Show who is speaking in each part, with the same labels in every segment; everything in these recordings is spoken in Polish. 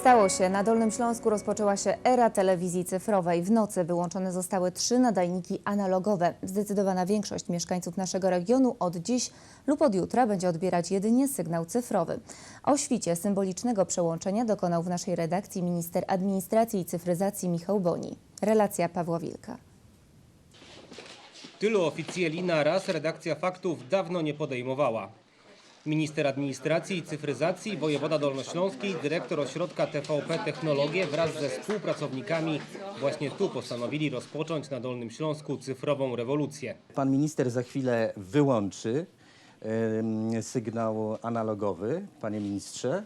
Speaker 1: Stało się. Na Dolnym Śląsku rozpoczęła się era telewizji cyfrowej. W nocy wyłączone zostały trzy nadajniki analogowe. Zdecydowana większość mieszkańców naszego regionu od dziś lub od jutra będzie odbierać jedynie sygnał cyfrowy. O świcie symbolicznego przełączenia dokonał w naszej redakcji minister administracji i cyfryzacji Michał Boni. Relacja Pawła Wilka.
Speaker 2: Tylu oficjeli na raz redakcja faktów dawno nie podejmowała. Minister Administracji i Cyfryzacji, wojewoda dolnośląski, dyrektor ośrodka TVP Technologie wraz ze współpracownikami właśnie tu postanowili rozpocząć na Dolnym Śląsku cyfrową rewolucję.
Speaker 3: Pan minister za chwilę wyłączy em, sygnał analogowy, panie ministrze.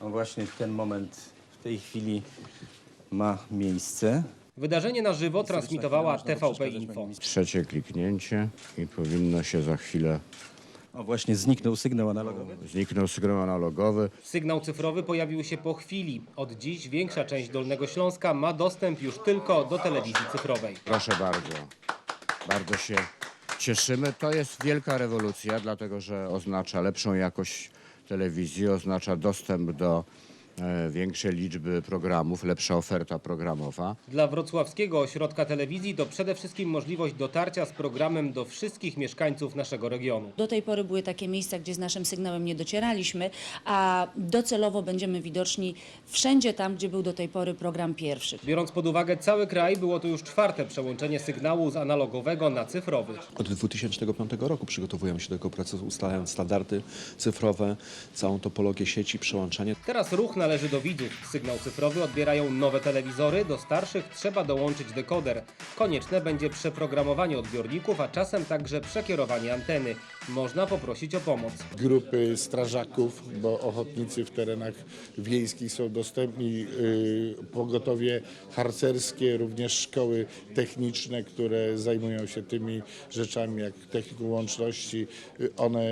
Speaker 3: No właśnie ten moment w tej chwili ma miejsce.
Speaker 2: Wydarzenie na żywo transmitowała TVP Info.
Speaker 4: Trzecie kliknięcie i powinno się za chwilę
Speaker 3: O właśnie zniknął sygnał analogowy.
Speaker 4: zniknął sygnał analogowy.
Speaker 2: Sygnał cyfrowy pojawił się po chwili. Od dziś większa część Dolnego Śląska ma dostęp już tylko do telewizji cyfrowej.
Speaker 4: Proszę bardzo. Bardzo się cieszymy. To jest wielka rewolucja, dlatego że oznacza lepszą jakość telewizji, oznacza dostęp do e, większej liczby programów, lepsza oferta programowa.
Speaker 2: Dla wrocławskiego ośrodka telewizji to przede wszystkim możliwość dotarcia z programem do wszystkich mieszkańców naszego regionu.
Speaker 5: Do tej pory były takie miejsca, gdzie z naszym sygnałem nie docieraliśmy, a docelowo będziemy widoczni wszędzie tam, gdzie był do tej pory program pierwszy.
Speaker 2: Biorąc pod uwagę cały kraj, było to już czwarte przełączenie sygnału z analogowego na cyfrowy.
Speaker 6: Od 2005 roku przygotowujemy się do tego procesu, ustalając standardy cyfrowe, całą topologię sieci, przełączanie.
Speaker 2: Teraz ruch należy do widzów. Sygnał cyfrowy odbierają nowe telewizory, do starszych trzeba dołączyć dekoder. Konieczne będzie przeprogramowanie odbiorników, a czasem także przekierowanie anteny. Można poprosić o pomoc.
Speaker 7: grupy strażaków, bo ochotnicy w terenach wiejskich są dostępni, yy, pogotowie harcerskie, również szkoły techniczne, które zajmują się tymi rzeczami jak techniką łączności. Yy, One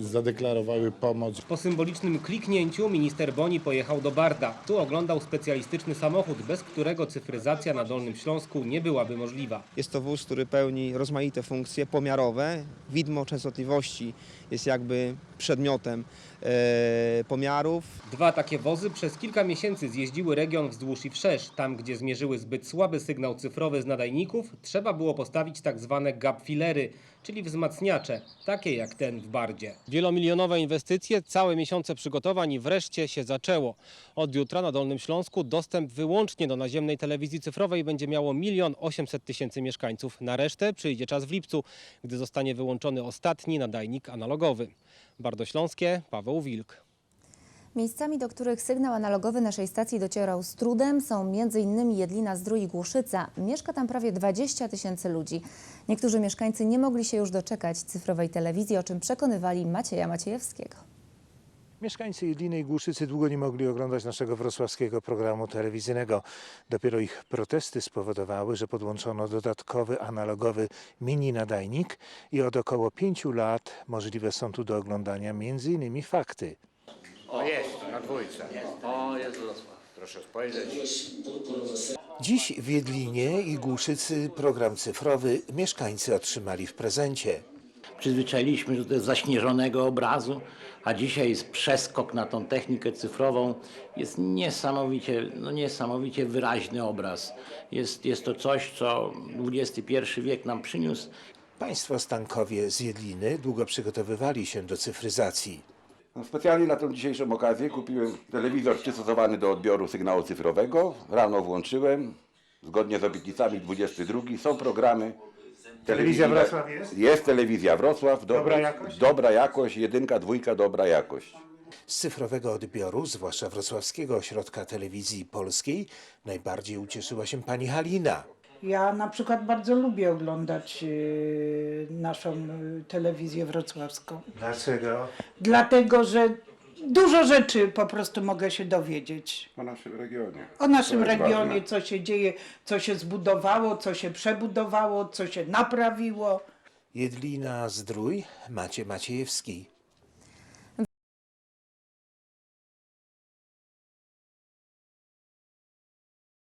Speaker 7: zadeklarowały pomoc.
Speaker 2: Po symbolicznym kliknięciu minister Boni pojechał do Barda. Tu oglądał specjalistyczny samochód, bez którego cyfryzacja na Dolnym Śląsku nie byłaby możliwa.
Speaker 8: Jest to wóz, który pełni rozmaite funkcje pomiarowe. Widmo częstotliwości jest jakby przedmiotem e, pomiarów.
Speaker 2: Dwa takie wozy przez kilka miesięcy zjeździły region wzdłuż i wszerz. Tam, gdzie zmierzyły zbyt słaby sygnał cyfrowy z nadajników, trzeba było postawić tak zwane gapfilery, czyli wzmacniacze, takie jak ten w Bardzie. Wielomilionowe inwestycje, całe miesiące przygotowań i wreszcie się zaczęło. Od jutra na Dolnym Śląsku dostęp wyłącznie do naziemnej telewizji cyfrowej będzie miało milion 800 tysięcy mieszkańców. Na resztę przyjdzie czas w lipcu, gdy zostanie wyłączony ostatni nadajnik analogowy. Bardośląskie, Paweł Wilk.
Speaker 1: Miejscami, do których sygnał analogowy naszej stacji docierał z trudem są m.in. Jedlina, Zdrój i Głuszyca. Mieszka tam prawie 20 tysięcy ludzi. Niektórzy mieszkańcy nie mogli się już doczekać cyfrowej telewizji, o czym przekonywali Macieja Maciejewskiego.
Speaker 9: Mieszkańcy Jedliny i Głuszycy długo nie mogli oglądać naszego wrocławskiego programu telewizyjnego. Dopiero ich protesty spowodowały, że podłączono dodatkowy analogowy mini nadajnik i od około pięciu lat możliwe są tu do oglądania m.in. fakty.
Speaker 10: O, jest, na dwójce. O, jest. Proszę spojrzeć.
Speaker 9: Dziś w Jedlinie i Głuszycy program cyfrowy mieszkańcy otrzymali w prezencie.
Speaker 10: Przyzwyczailiśmy się do zaśnieżonego obrazu, a dzisiaj jest przeskok na tą technikę cyfrową. Jest niesamowicie, no niesamowicie wyraźny obraz. Jest, jest to coś, co XXI wiek nam przyniósł.
Speaker 9: Państwo Stankowie z Jedliny długo przygotowywali się do cyfryzacji.
Speaker 11: No, Specjalnie na tą dzisiejszą okazję kupiłem telewizor przystosowany do odbioru sygnału cyfrowego. Rano włączyłem, zgodnie z obietnicami 22. Są programy.
Speaker 9: Telewizja. Wrocław jest?
Speaker 11: Jest telewizja Wrocław. do-
Speaker 9: Dobra jakość?
Speaker 11: Dobra jakość, jedynka, dwójka, dobra jakość.
Speaker 9: Z cyfrowego odbioru, zwłaszcza Wrocławskiego Ośrodka Telewizji Polskiej, najbardziej ucieszyła się pani Halina.
Speaker 12: Ja na przykład bardzo lubię oglądać yy, naszą yy, telewizję wrocławską.
Speaker 9: Dlaczego?
Speaker 12: Dlatego, że dużo rzeczy po prostu mogę się dowiedzieć.
Speaker 11: O naszym regionie.
Speaker 12: O naszym
Speaker 11: To jest
Speaker 12: regionie,
Speaker 11: ważne.
Speaker 12: co się dzieje, co się zbudowało, co się przebudowało, co się naprawiło.
Speaker 9: Jedlina Zdrój, Macie Maciejewski.